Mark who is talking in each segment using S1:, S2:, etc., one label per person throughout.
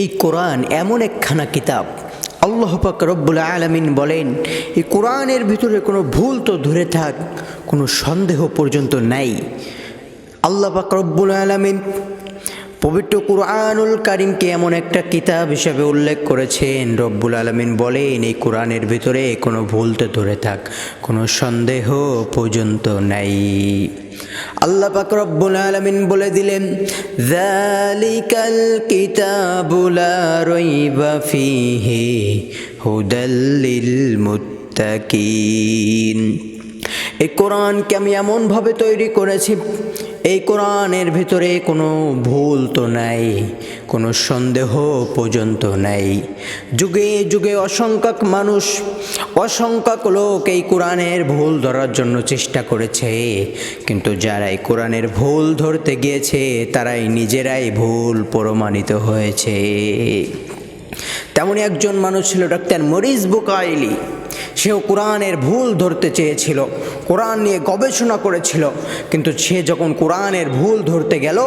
S1: এই কোরআন এমন একখানা কিতাব। আল্লাহ পাক রব্বুল আলমিন বলেন, এই কোরআনের ভিতরে কোনো ভুল তো ধরে থাক, কোনো সন্দেহ পর্যন্ত নাই। আল্লাহ পাক রব্বুল আলমিন পবিত্র কুরআনুল কারিমকে এমন একটা কিতাব হিসেবে উল্লেখ করেছেন। রব্বুল আলমিন বলেন, এই কোরআনের ভিতরে কোনো ভুল তো ধরে থাক, কোনো সন্দেহ পর্যন্ত নাই। আল্লাহ পাক রব্বুল আলামিন বলে দিলেন, যালিকাল কিতাবুলা রাইবা ফিহি হুদাল লিল মুত্তাকিন এই কোরআনকে আমি এমনভাবে তৈরি করেছি এই কোরআনের ভিতরে কোনো ভুল তো নাই, কোনো সন্দেহ পর্যন্ত নাই। যুগে যুগে অসংখ্যক মানুষ, অসংখ্যক লোক এই কোরআনের ভুল ধরার জন্য চেষ্টা করেছে। কিন্তু যারা এই কোরআনের ভুল ধরতে গিয়েছে, তারাই নিজেরাই ভুল প্রমাণিত হয়েছে। তেমনই একজন মানুষ ছিল ডাক্তার মরিস বুকাইলি। সেও কোরআনের ভুল ধরতে চেয়েছিল। কোরআন নিয়ে গবেষণা করেছিল। কিন্তু সে যখন কোরআনের ভুল ধরতে গেল,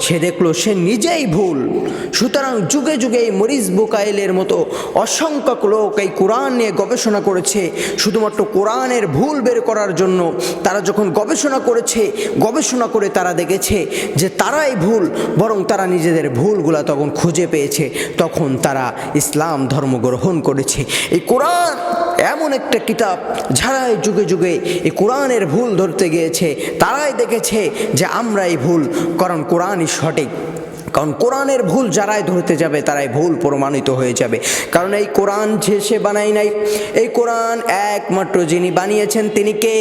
S1: সে দেখল সে নিজেই ভুল। সুতরাং যুগে যুগে এই মরিস বুকাইলের মতো অসংখ্যক লোক এই কোরআন নিয়ে গবেষণা করেছে। শুধুমাত্র কোরআনের ভুল বের করার জন্য তারা যখন গবেষণা করেছে, গবেষণা করে তারা দেখেছে যে তারাই ভুল, বরং তারা নিজেদের ভুলগুলা তখন খুঁজে পেয়েছে। তখন তারা ইসলাম ধর্ম গ্রহণ করেছে। এই কোরআন এমন একটা কিতাব যারাই যুগে যুগে এই কোরআনের ভুল ধরতে গিয়েছে, তারাই দেখেছে যে আমরাই ভুল, কারণ কোরআনই সঠিক। কারণ কোরআনের ভুল যারাই ধরতে যাবে, তারাই ভুল প্রমাণিত হয়ে যাবে। কারণ এই কোরআন যে সে বানাই নাই, এই কোরআন একমাত্র যিনি বানিয়েছেন, তিনি কে?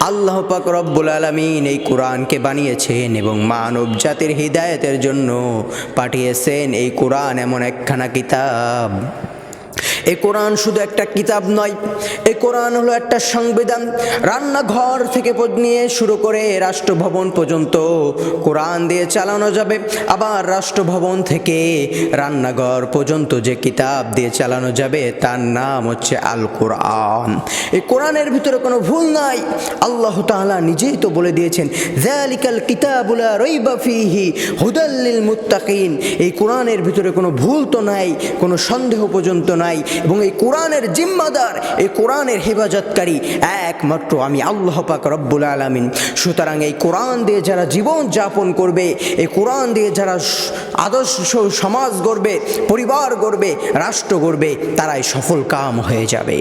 S1: আল্লাহ পাক রব্বুল আলমিন এই কোরআনকে বানিয়েছেন এবং মানব জাতির হৃদায়তের জন্য পাঠিয়েছেন এই কোরআন এমন একখানা কিতাব। এই কোরআন শুধু একটা কিতাব নয় এই কোরআন হলো একটা সংবিধান। রান্নাঘর থেকে নিয়ে শুরু করে রাষ্ট্রভবন পর্যন্ত কোরআন দিয়ে চালানো যাবে। আবার রাষ্ট্রভবন থেকে রান্নাঘর পর্যন্ত যে কিতাব দিয়ে চালানো যাবে, তার নাম হচ্ছে আল কোরআন এই কোরআনের ভিতরে কোনো ভুল নাই। আল্লাহ তাআলা নিজেই তো বলে দিয়েছেন জালিকাল কিতাবুলা রইবা ফিহি হুদাল্লিল মুত্তাকিন। এই কোরআনের ভিতরে কোনো ভুল তো নাই, কোনো সন্দেহ পর্যন্ত নাই। এবং এই কোরআনের জিম্মাদার, এই কোরআনের হেফাজতকারী একমাত্র আমি আল্লাহ পাক রব্বুল আলমিন। সুতরাং এই কোরআন দিয়ে যারা জীবন যাপন করবে, এই কোরআন দিয়ে যারা আদর্শ সমাজ গড়বে, পরিবার গড়বে, রাষ্ট্র গড়বে, তারাই সফল কাম হয়ে যাবে।